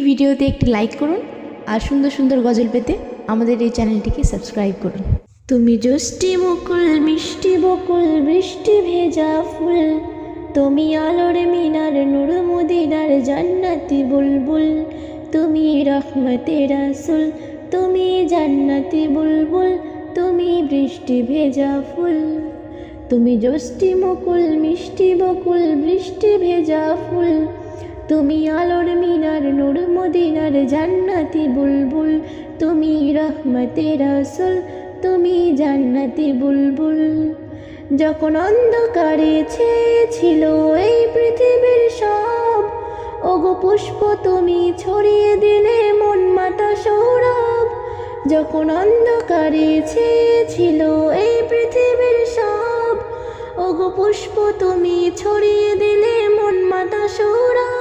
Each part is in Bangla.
ভিডিওতে একটি লাইক করুন আর সুন্দর সুন্দর গজল পেতে আমাদের এই চ্যানেলটিকে সাবস্ক্রাইব করুন। তুমি জ্যোষ্ঠী মুকুল মিষ্টি বকুল, বৃষ্টি ভেজা ফুল। তুমি আলোর মিনার, নুর মদিনার জান্নাতি বুলবুল। তুমি রহমতে রাসুল তুমি জান্নাতি বুলবুল। তুমি বৃষ্টি ভেজা ফুল। তুমি জ্যোষ্ঠী মুকুল মিষ্টি বকুল, বৃষ্টি ভেজা ফুল। তুমি আলোর মিনার, নূর মদিনার জান্নাতি বুলবুল। তুমি রহমতে রাসুল, তুমি জান্নাতি বুলবুল। যখন অন্ধকারে ছেয়েছিল এই পৃথিবীর সব, ওগো পুষ্প তুমি ছড়িয়ে দিলে মন মাতা সৌরভ। যখন অন্ধকারে ছেয়েছিল এই পৃথিবীর সব, ওগো পুষ্প তুমি ছড়িয়ে দিলে মন মাতা সৌরভ।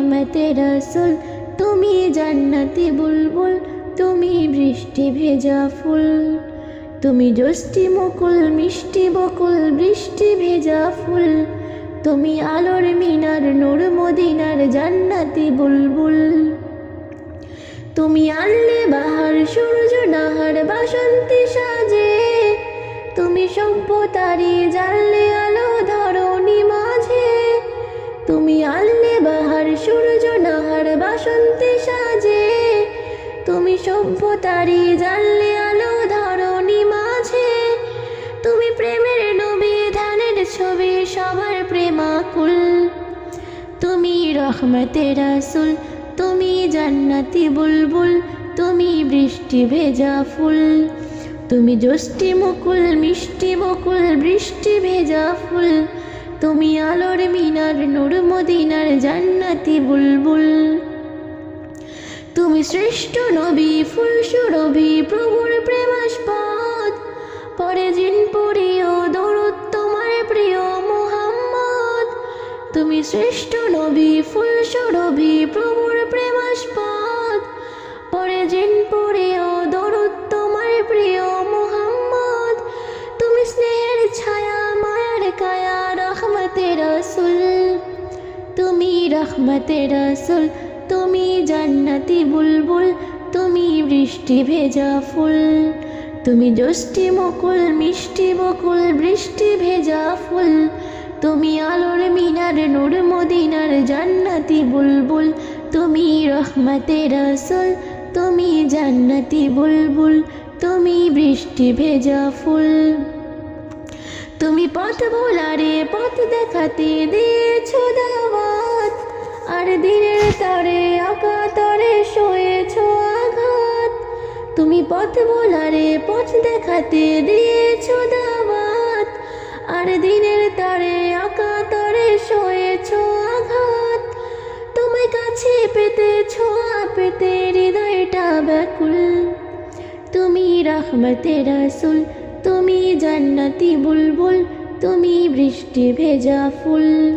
রহমতে রসুল, তুমি জান্নাতি বুলবুল, তুমি বৃষ্টি ভেজা ফুল। তুমি জ্যোষ্ঠী মুকুল, মিষ্টি বকুল, বৃষ্টি ভেজা ফুল। তুমি আলোর মিনার, নূর মদিনার জান্নাতি বুলবুল। তুমি আনলে বাহার, সূর্য নাহার, বাসন্তী সাজে। তুমি সভ্যতারি জানলে আলো, ধরণী মাঝে। তুমি আনলে বাহার সূর্য নাহার বাসন্তী সাজে। তুমি সভ্যতারি জানলে আলো ধরণী মাঝে। তুমি প্রেমের নবী ধানের ছবি, সবার প্রেমাকুল তুমি রহমতে রাসুল, তুমি জান্নাতি বুলবুল, তুমি বৃষ্টি ভেজা ফুল। তুমি জ্যোষ্ঠী মুকুল, মিষ্টি বকুল বৃষ্টি ভেজা ফুল। তুমি আলোর মিনার, নূর মদিনার জান্নাতি বুলবুল। তুমি শ্রেষ্ঠ নবী ফুল সুরভি প্রভুর প্রেমাস্পদ। পরে জিন পড়িও দৌড় তোমার প্রিয় মোহাম্মদ। তুমি শ্রেষ্ঠ নবী ফুল সুরভি প্রভুর প্রেমাস্পদ। পরে জিন পড়িও তুমি রহমতে রসুল, তুমি জান্নাতি বুলবুল, তুমি বৃষ্টি ভেজা ফুল। তুমি জ্যোষ্ঠী মুকুল, মিষ্টি বকুল, বৃষ্টি ভেজা ফুল। তুমি আলোর মিনার, নূর মদিনার জান্নাতি বুলবুল। তুমি রহমতে রসুল, তুমি জান্নাতি বুলবুল। তুমি বৃষ্টি ভেজা ফুল। তুমি পথ ভোলারে পথ দেখাতে দিয়েছ দাওয়াত আর দিনের তারে আঁকা, তরে শোয়েছ আঘাত। তুমি পথ ভোলারে পথ দেখাতে দিয়েছ দাওয়াত। আর দিনের তারে আঁকা, তরে শোয়েছ আঘাত। তোমায় কাছে পেতে ছোঁয়া পেতে হৃদয়টা ব্যাকুল। তুমি রহমতে রাসুল, তুমি জান্নাতি বুলবুল, তুমি বৃষ্টি ভেজা ফুল।